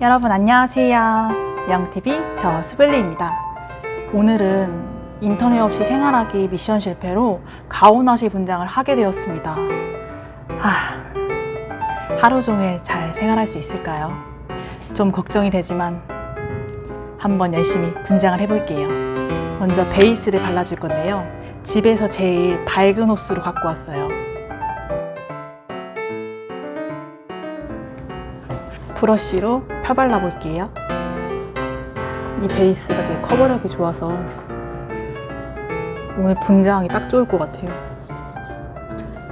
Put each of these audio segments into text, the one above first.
여러분 안녕하세요. 영TV 저 스블리입니다. 오늘은 인터넷 없이 생활하기 미션 실패로 가오나시 분장을 하게 되었습니다. 아, 하루 종일 잘 생활할 수 있을까요? 좀 걱정이 되지만 한번 열심히 분장을 해볼게요. 먼저 베이스를 발라줄 건데요. 집에서 제일 밝은 호스로 갖고 왔어요. 브러쉬로 펴발라 볼게요. 이 베이스가 되게 커버력이 좋아서 오늘 분장하기 딱 좋을 것 같아요.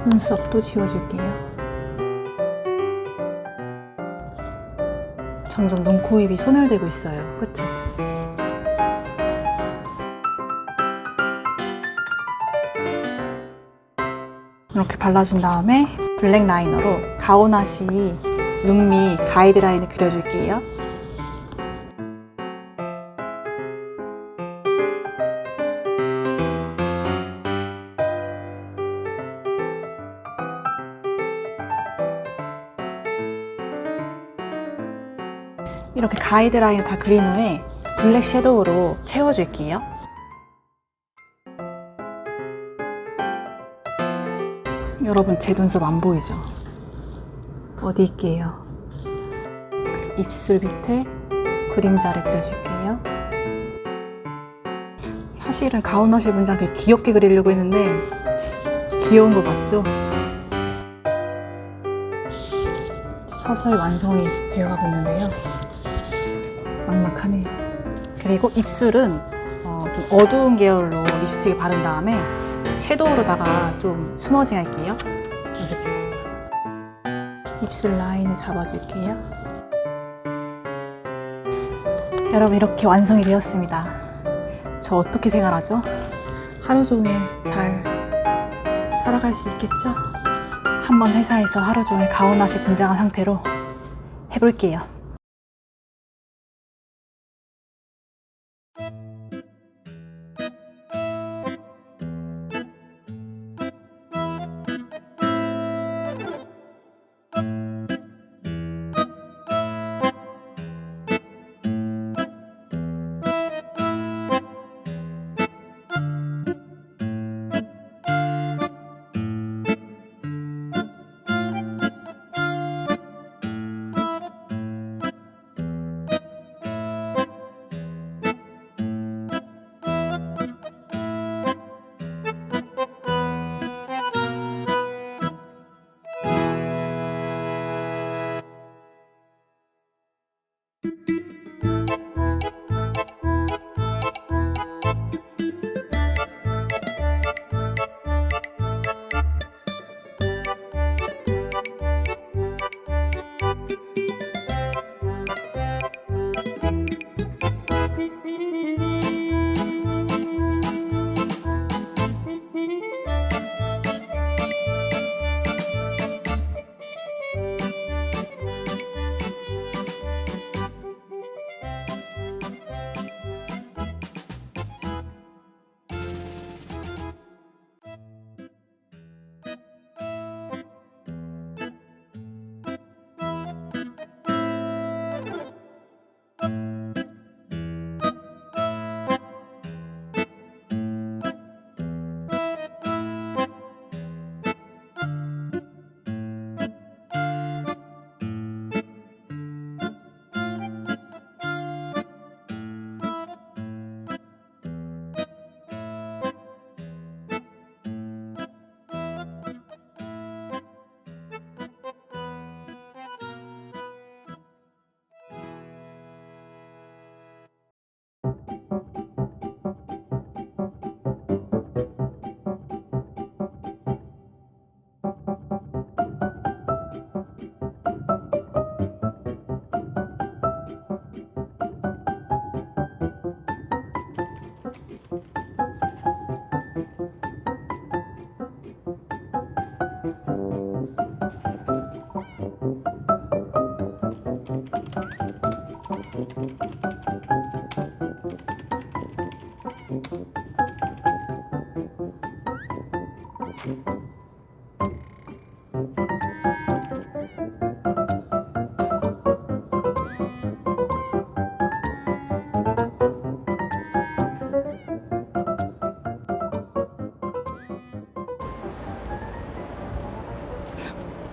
눈썹도 지워줄게요. 점점 눈, 코, 입이 소멸되고 있어요. 그쵸? 이렇게 발라준 다음에 블랙 라이너로 가오나시 눈밑 가이드라인을 그려줄게요. 이렇게 가이드라인을 다 그린 후에 블랙 섀도우로 채워줄게요. 여러분 제 눈썹 안 보이죠? 어디 있게요? 입술 밑에 그림자를 그려줄게요. 사실은 가오나시 분장 되게 귀엽게 그리려고 했는데 귀여운 거 맞죠? 서서히 완성이 되어가고 있는데요. 막막하네요. 그리고 입술은 어, 좀 어두운 계열로 립스틱을 바른 다음에 섀도우로다가 좀 스머징 할게요. 입술 라인을 잡아줄게요. 여러분 이렇게 완성이 되었습니다. 저 어떻게 생활하죠? 하루 종일 잘 살아갈 수 있겠죠? 한번 회사에서 하루 종일 가오나시 분장한 상태로 해볼게요.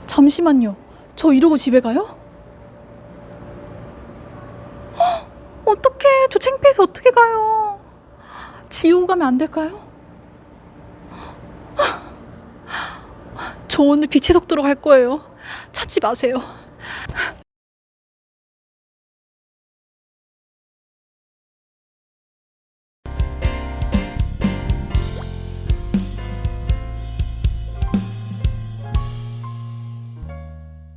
잠시만요. 저 이러고 집에 가요? 어떻게 저 창피해서 어떻게 가요? 지우고 가면 안 될까요? 저 오늘 빛의 속도로 갈 거예요. 찾지 마세요.